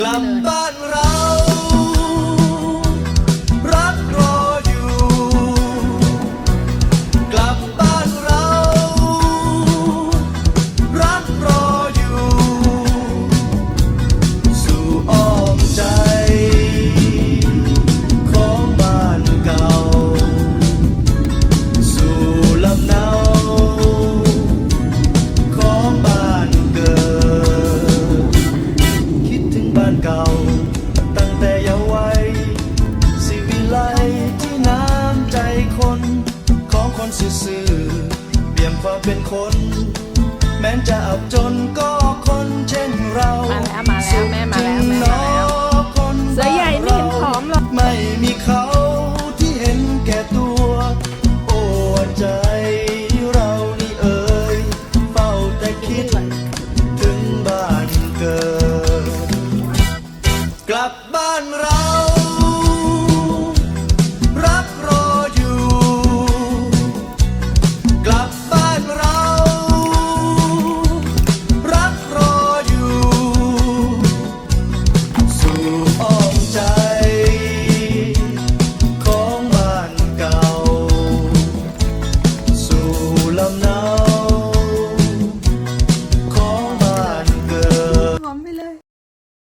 กลับบ้านเรา องคนซื่อๆเปี่ยมความเป็นคน แม้นจะอับจนก็คนเช่นเรามาแล้วมาแล้วแม่มาแล้วแม่มาแล้วสุขถึงหนอคนเสือใหญ่ไม่เห็นผอมหรอกไม่มีเขาที่เห็นแก่ตัว โอ้ใจเรานี่เอ่ยเฝ้าแต่คิด ถึงบ้านเกิด กลับบ้านเรา